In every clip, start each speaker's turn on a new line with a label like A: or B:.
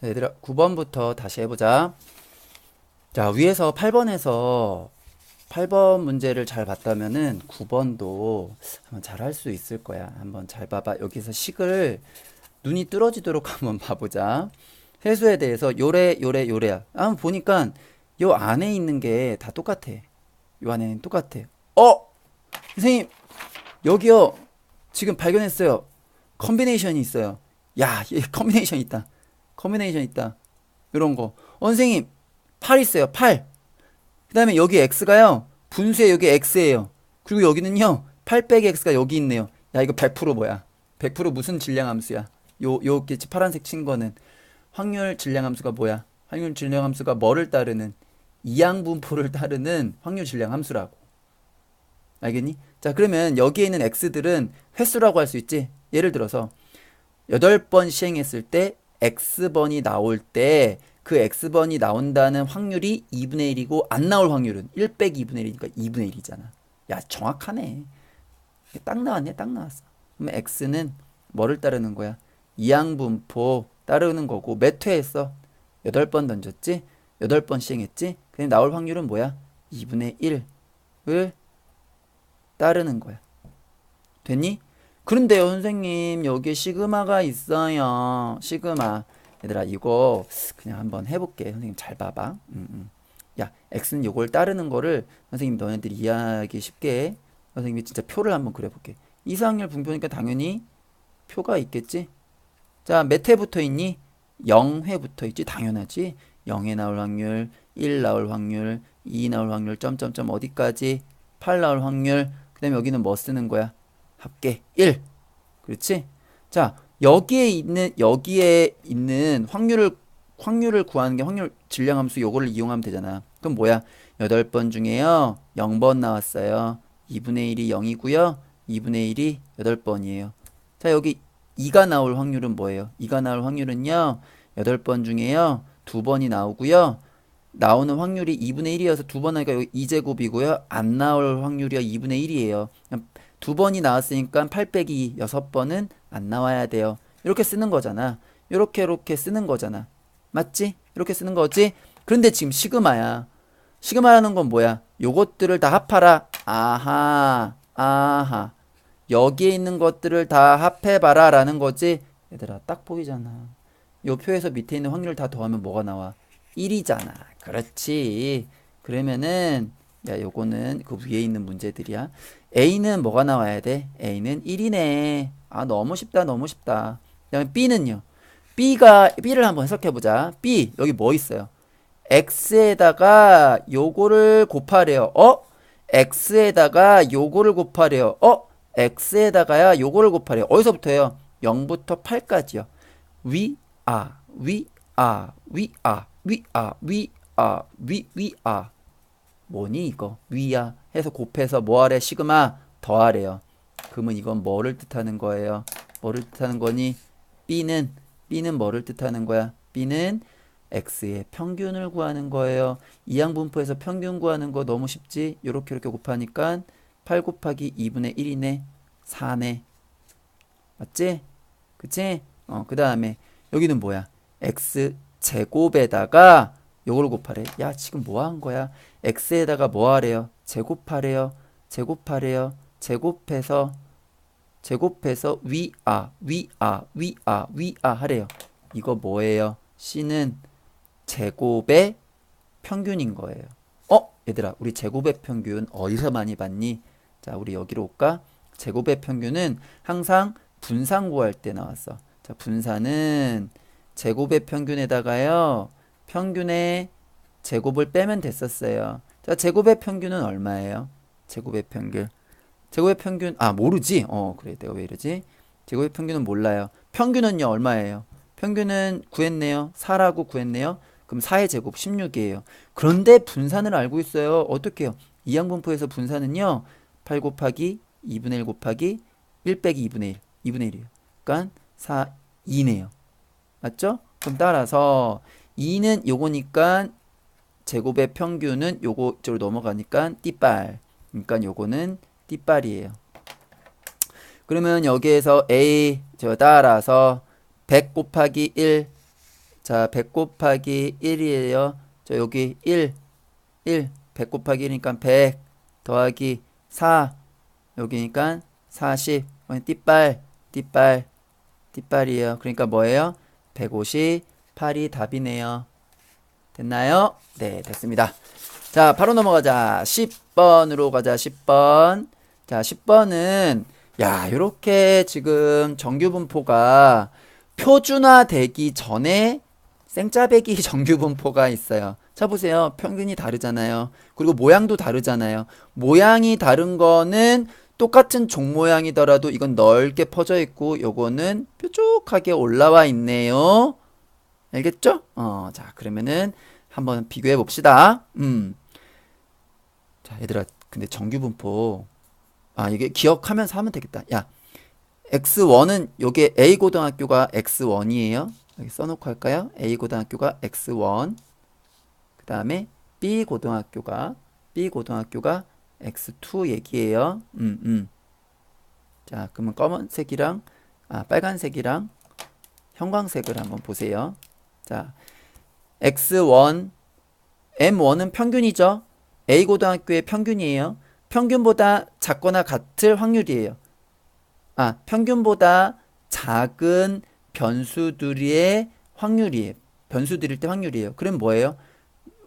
A: 자, 얘들아 9번부터 다시 해보자. 자, 위에서 8번에서 8번 문제를 잘 봤다면은 9번도 한번 잘 할 수 있을 거야. 한번 잘 봐봐. 여기서 식을 눈이 뚫어지도록 한번 봐보자. 해수에 대해서 요래 요래 요래야. 한번 보니까 요 안에 있는 게 다 똑같아. 요 안에는 똑같아. 어? 선생님 여기요. 지금 발견했어요. 컨비네이션이 있어요. 야, 얘 컨비네이션 있다. 컨비네이션 있다. 이런 거. 어, 선생님, 8 있어요. 8. 그 다음에 여기 x가요. 분수에 여기 x예요. 그리고 여기는요. 8 빼기 x가 여기 있네요. 야, 이거 100% 뭐야? 100% 무슨 질량함수야? 요, 요, 게 파란색 친 거는 확률 질량함수가 뭐야? 확률 질량함수가 뭐를 따르는 이항분포를 따르는 확률 질량함수라고. 알겠니? 자, 그러면 여기에 있는 x들은 횟수라고 할 수 있지? 예를 들어서 8번 시행했을 때 x번이 나올 때 그 x번이 나온다는 확률이 2분의 1이고 안 나올 확률은 1 빼기 2분의 1이니까 2분의 1이잖아. 야, 정확하네. 딱 나왔네. 딱 나왔어. 그러면 x는 뭐를 따르는 거야? 이항분포 따르는 거고 몇 회 했어? 8번 던졌지? 8번 시행했지? 그냥 나올 확률은 뭐야? 2분의 1을 따르는 거야. 됐니? 그런데요, 선생님, 여기 시그마가 있어요. 시그마. 얘들아, 이거 그냥 한번 해볼게. 선생님 잘 봐봐. 음, 음. 야, x는 요걸 따르는 거를 선생님 너네들이 이해하기 쉽게 선생님이 진짜 표를 한번 그려볼게. 이상률 분표니까 당연히 표가 있겠지? 자, 몇 회 붙어 있니? 0회 붙어 있지? 당연하지. 0에 나올 확률, 1 나올 확률, 2 나올 확률, 점점점 어디까지? 8 나올 확률. 그 다음에 여기는 뭐 쓰는 거야? 합계 1. 그렇지? 자, 여기에 있는 여기에 있는 확률을 확률을 구하는 게 확률 질량 함수 요거를 이용하면 되잖아. 그럼 뭐야? 8번 중에요. 0번 나왔어요. 2분의 1이 0이고요. 2분의 1이 8번이에요. 자, 여기 2가 나올 확률은 뭐예요? 2가 나올 확률은요. 8번 중에요. 2번이 나오고요. 나오는 확률이 2분의 1이어서 두 번 하니까 여기 2제곱이고요. 안 나올 확률이 2분의 1이에요. 두 번이 나왔으니까 8 빼기 6번은 안 나와야 돼요. 이렇게 쓰는 거잖아. 이렇게 이렇게 쓰는 거잖아. 맞지? 이렇게 쓰는 거지? 그런데 지금 시그마야. 시그마라는 건 뭐야? 요것들을 다 합하라. 아하, 아하. 여기에 있는 것들을 다 합해봐라 라는 거지? 얘들아, 딱 보이잖아. 요 표에서 밑에 있는 확률 다 더하면 뭐가 나와? 1이잖아. 그렇지. 그러면은, 야, 요거는 그 위에 있는 문제들이야. A는 뭐가 나와야 돼? A는 1이네. 아, 너무 쉽다, 너무 쉽다. 그 다음에 B는요. B가, B를 한번 해석해보자. B, 여기 뭐 있어요? X에다가 요거를 곱하래요. 어? X에다가 요거를 곱하래요. 어? X에다가야 요거를 곱하래요. 어디서부터요? 0부터 8까지요. 위, 아, 위, 아, 위, 아, 위, 아, 위, 아, 위, 위, 아. 뭐니 이거? 위야 해서 곱해서 뭐하래? 시그마 더하래요. 그러면 이건 뭐를 뜻하는 거예요? 뭐를 뜻하는 거니? B는 B는 뭐를 뜻하는 거야? B는 X의 평균을 구하는 거예요. 이항분포에서 평균 구하는 거 너무 쉽지? 요렇게 이렇게 곱하니까 8 곱하기 2분의 1이네. 4네. 맞지? 그치? 어, 그 다음에 여기는 뭐야? X 제곱에다가 요걸 곱하래. 야, 지금 뭐 한 거야? x에다가 뭐 하래요? 제곱하래요. 제곱하래요. 제곱해서 제곱해서 위아 위아 위아 위아 하래요. 이거 뭐예요? c는 제곱의 평균인 거예요. 어? 얘들아, 우리 제곱의 평균 어디서 많이 봤니? 자, 우리 여기로 올까? 제곱의 평균은 항상 분산 구할 때 나왔어. 자, 분산은 제곱의 평균에다가요. 평균의 제곱을 빼면 됐었어요. 자, 제곱의 평균은 얼마예요? 제곱의 평균. 제곱의 평균, 아, 모르지? 어, 그래. 내가 왜 이러지? 제곱의 평균은 몰라요. 평균은요, 얼마예요? 평균은 구했네요. 4라고 구했네요. 그럼 4의 제곱 16이에요. 그런데 분산을 알고 있어요. 어떻게 해요? 이항분포에서 분산은요, 8 곱하기 2분의 1 곱하기 1 빼기 2분의 1. 2분의 1이에요. 그러니까 4, 2네요. 맞죠? 그럼 따라서 2는 요거니까 제곱의 평균은 요거 쪽으로 넘어가니까 띠빨. 그러니까 요거는 띠빨이에요. 그러면 여기에서 A 저 따라서 100 곱하기 1 자, 100 곱하기 1이에요. 저 여기 1, 1, 100 곱하기 1이니까 100 더하기 4, 여기니까 40. 이번엔 띠빨, 띠빨, 띠빨이에요. 그러니까 뭐예요? 158이 답이네요. 됐나요? 네, 됐습니다. 자, 바로 넘어가자. 10번으로 가자. 10번. 자, 10번은 야, 요렇게 지금 정규 분포가 표준화 되기 전에 생짜배기 정규 분포가 있어요. 자, 보세요. 평균이 다르잖아요. 그리고 모양도 다르잖아요. 모양이 다른 거는 똑같은 종 모양이더라도 이건 넓게 퍼져 있고 요거는 뾰족하게 올라와 있네요. 알겠죠? 어, 자, 그러면은 한번 비교해 봅시다. 음. 자, 얘들아, 근데 정규 분포. 아, 이게 기억하면서 하면 되겠다. 야, X1은 요게 A 고등학교가 X1이에요. 여기 써놓고 할까요? A 고등학교가 X1. 그 다음에 B 고등학교가 B 고등학교가 X2 얘기예요. 음, 음. 자, 그러면 검은색이랑 아, 빨간색이랑 형광색을 한번 보세요. 자, X1 M1은 평균이죠. A 고등학교의 평균이에요. 평균보다 작거나 같을 확률이에요. 아, 평균보다 작은 변수들의 확률이에요. 변수들일 때 확률이에요. 그럼 뭐예요?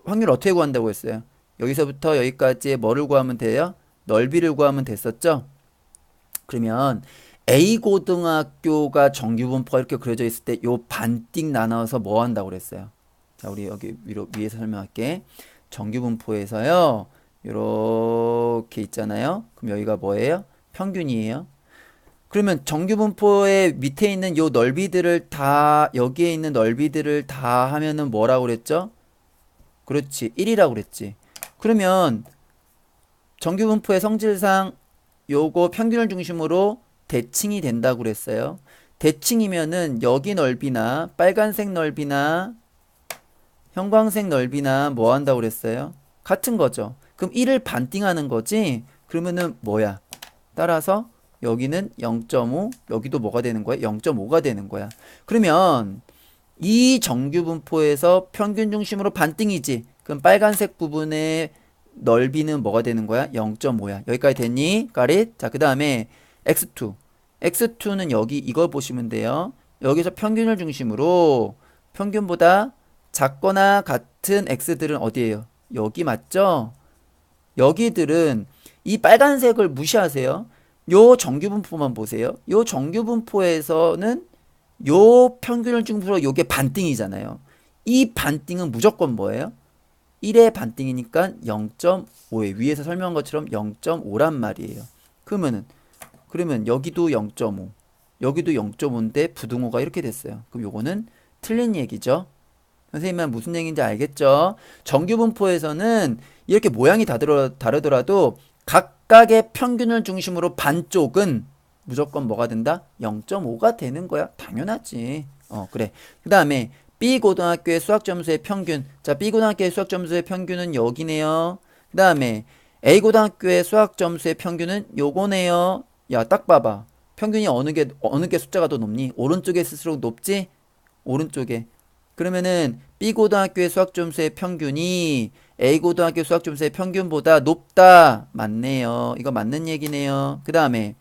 A: 확률 어떻게 구한다고 했어요? 여기서부터 여기까지 뭐를 구하면 돼요? 넓이를 구하면 됐었죠? 그러면 A 고등학교가 정규 분포가 이렇게 그려져 있을 때 요 반띵 나눠서 뭐 한다고 그랬어요? 자, 우리 여기 위로 위에서 설명할게. 정규 분포에서요. 요렇게 있잖아요. 그럼 여기가 뭐예요? 평균이에요. 그러면 정규 분포의 밑에 있는 요 넓이들을 다 여기에 있는 넓이들을 다 하면은 뭐라고 그랬죠? 그렇지. 1이라고 그랬지. 그러면 정규 분포의 성질상 요거 평균을 중심으로 대칭이 된다고 그랬어요. 대칭이면은 여기 넓이나 빨간색 넓이나 형광색 넓이나 뭐 한다고 그랬어요? 같은 거죠. 그럼 1을 반띵하는 거지? 그러면은 뭐야? 따라서 여기는 0.5, 여기도 뭐가 되는 거야? 0.5가 되는 거야. 그러면 이 정규 분포에서 평균 중심으로 반띵이지. 그럼 빨간색 부분의 넓이는 뭐가 되는 거야? 0.5야. 여기까지 됐니? 까릿? 자, 그 다음에 x2. X2는 여기 이걸 보시면 돼요. 여기서 평균을 중심으로 평균보다 작거나 같은 x들은 어디예요? 여기 맞죠? 여기들은 이 빨간색을 무시하세요. 요 정규분포만 보세요. 요 정규분포에서는 요 평균을 중심으로 요게 반띵이잖아요. 이 반띵은 무조건 뭐예요? 1의 반띵이니까 0.5에 위에서 설명한 것처럼 0.5란 말이에요. 그러면은 그러면 여기도 0.5 여기도 0.5인데 부등호가 이렇게 됐어요. 그럼 요거는 틀린 얘기죠. 선생님은 무슨 얘기인지 알겠죠? 정규분포에서는 이렇게 모양이 다르더라도 각각의 평균을 중심으로 반쪽은 무조건 뭐가 된다? 0.5가 되는 거야. 당연하지. 어, 그래. 그 다음에 B 고등학교의 수학 점수의 평균. 자, B 고등학교의 수학 점수의 평균은 여기네요. 그 다음에 A 고등학교의 수학 점수의 평균은 요거네요. 야, 딱 봐봐. 평균이 어느 게, 어느 게 숫자가 더 높니? 오른쪽에 있을수록 높지? 오른쪽에. 그러면은 B 고등학교의 수학 점수의 평균이 A 고등학교 수학 점수의 평균보다 높다. 맞네요. 이거 맞는 얘기네요. 그 다음에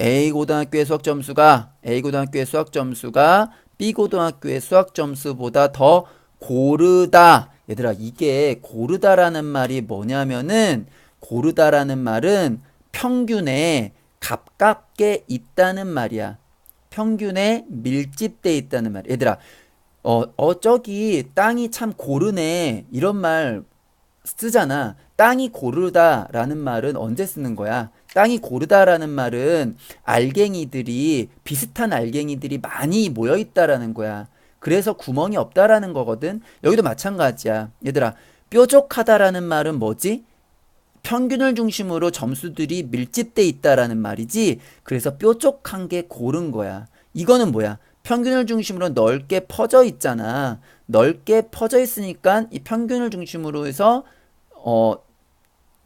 A: A 고등학교의 수학 점수가 A 고등학교의 수학 점수가 B 고등학교의 수학 점수보다 더 고르다. 얘들아, 이게 고르다라는 말이 뭐냐면은 고르다라는 말은 평균에 가깝게 있다는 말이야. 평균에 밀집돼 있다는 말이야. 얘들아, 어, 어, 저기 땅이 참 고르네. 이런 말 쓰잖아. 땅이 고르다라는 말은 언제 쓰는 거야? 땅이 고르다라는 말은 알갱이들이 비슷한 알갱이들이 많이 모여 있다라는 거야. 그래서 구멍이 없다라는 거거든. 여기도 마찬가지야. 얘들아, 뾰족하다라는 말은 뭐지? 평균을 중심으로 점수들이 밀집돼 있다라는 말이지. 그래서 뾰족한 게 고른 거야. 이거는 뭐야? 평균을 중심으로 넓게 퍼져 있잖아. 넓게 퍼져 있으니까 이 평균을 중심으로 해서 어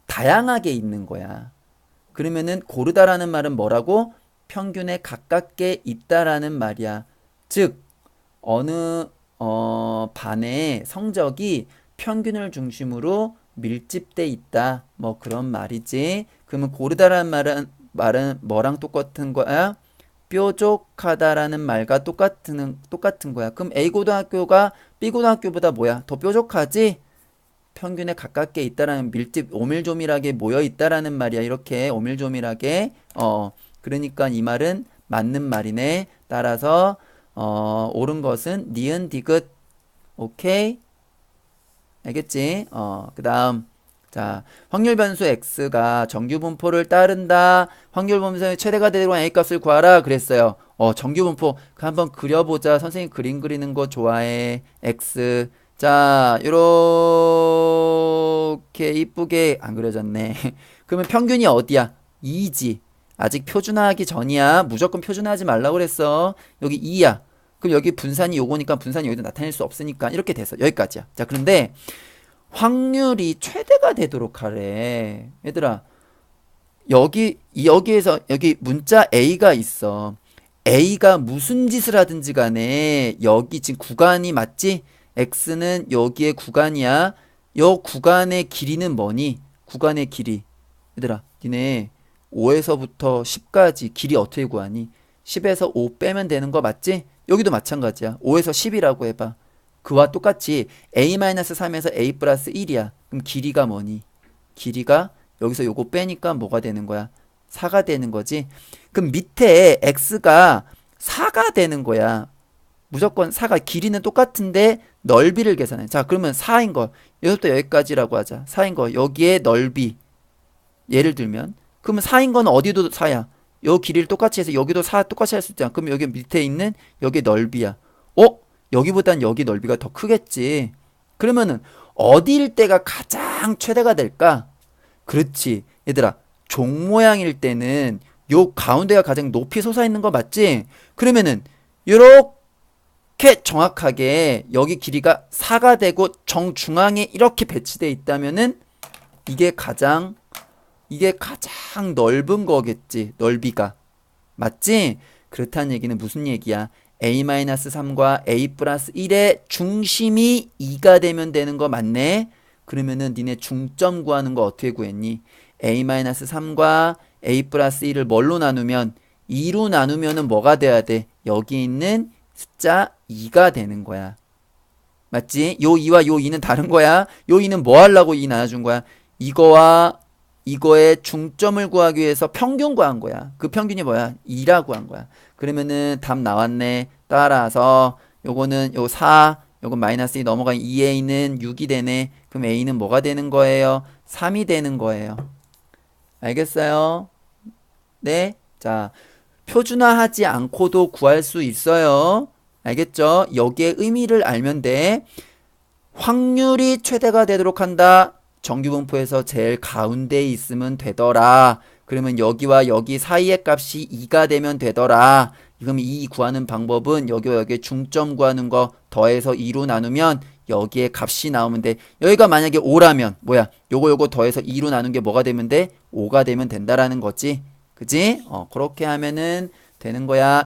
A: 다양하게 있는 거야. 그러면은 고르다라는 말은 뭐라고? 평균에 가깝게 있다라는 말이야. 즉 어느 어, 반의 성적이 평균을 중심으로 밀집돼 있다. 뭐 그런 말이지. 그러면 고르다라는 말은 말은 뭐랑 똑같은 거야? 뾰족하다라는 말과 똑같은 똑같은 거야. 그럼 A 고등학교가 B 고등학교보다 뭐야? 더 뾰족하지? 평균에 가깝게 있다라는 밀집 오밀조밀하게 모여 있다라는 말이야. 이렇게 오밀조밀하게 어 그러니까 이 말은 맞는 말이네. 따라서 어 옳은 것은 니은 디귿 오케이 알겠지? 어 그 다음 자 확률 변수 x가 정규 분포를 따른다. 확률 분포의 최대가 되도록 a 값을 구하라 그랬어요. 어 정규 분포 그 한번 그려 보자. 선생님 그림 그리는 거 좋아해. x 자, 요렇게 이쁘게 안 그려졌네. 그러면 평균이 어디야? 2지. 아직 표준화하기 전이야. 무조건 표준화하지 말라고 그랬어. 여기 2야. 그럼 여기 분산이 요거니까 분산이 여기도 나타낼 수 없으니까 이렇게 됐어. 여기까지야. 자, 그런데 확률이 최대가 되도록 하래. 얘들아, 여기, 여기에서, 여기 문자 A가 있어. A가 무슨 짓을 하든지 간에 여기 지금 구간이 맞지? x는 여기에 구간이야. 요 구간의 길이는 뭐니? 구간의 길이. 얘들아, 니네 5에서부터 10까지 길이 어떻게 구하니? 10에서 5 빼면 되는 거 맞지? 여기도 마찬가지야. 5에서 10이라고 해봐. 그와 똑같이 a-3에서 a 플러스 1이야. 그럼 길이가 뭐니? 길이가 여기서 요거 빼니까 뭐가 되는 거야? 4가 되는 거지. 그럼 밑에 x가 4가 되는 거야. 무조건 4가 길이는 똑같은데 넓이를 계산해. 자, 그러면 4인 거. 여기부터 여기까지라고 하자. 4인 거. 여기에 넓이. 예를 들면. 그러면 4인 거는 어디도 4야. 요 길이를 똑같이 해서 여기도 4 똑같이 할 수 있잖아. 그럼 여기 밑에 있는 여기 넓이야. 어? 여기보단 여기 넓이가 더 크겠지. 그러면은 어디일 때가 가장 최대가 될까? 그렇지. 얘들아, 종 모양일 때는 요 가운데가 가장 높이 솟아 있는 거 맞지? 그러면은 요렇게 정확하게 여기 길이가 4가 되고 정중앙에 이렇게 배치돼 있다면은 이게 가장 이게 가장 넓은 거겠지. 넓이가. 맞지? 그렇다는 얘기는 무슨 얘기야? a-3과 a 플러스 1의 중심이 2가 되면 되는 거 맞네? 그러면은 니네 중점 구하는 거 어떻게 구했니? a-3과 a 플러스 1을 뭘로 나누면 2로 나누면은 뭐가 돼야 돼? 여기 있는 숫자 2가 되는 거야. 맞지? 요 2와 요 2는 다른 거야. 요 2는 뭐 하려고 2 나눠준 거야? 이거와 이거의 중점을 구하기 위해서 평균 구한 거야. 그 평균이 뭐야? 2라고 한 거야. 그러면은 답 나왔네. 따라서 요거는 요 4, 요건 마이너스 2 넘어가 2a는 6이 되네. 그럼 a는 뭐가 되는 거예요? 3이 되는 거예요. 알겠어요? 네. 자, 표준화하지 않고도 구할 수 있어요. 알겠죠? 여기에 의미를 알면 돼. 확률이 최대가 되도록 한다. 정규분포에서 제일 가운데에 있으면 되더라. 그러면 여기와 여기 사이의 값이 2가 되면 되더라. 그럼 이 구하는 방법은 여기와 여기 중점 구하는 거 더해서 2로 나누면 여기에 값이 나오면 돼. 여기가 만약에 5라면 뭐야? 요거 요거 더해서 2로 나눈 게 뭐가 되면 돼? 5가 되면 된다라는 거지. 그지? 어, 그렇게 하면은 되는 거야.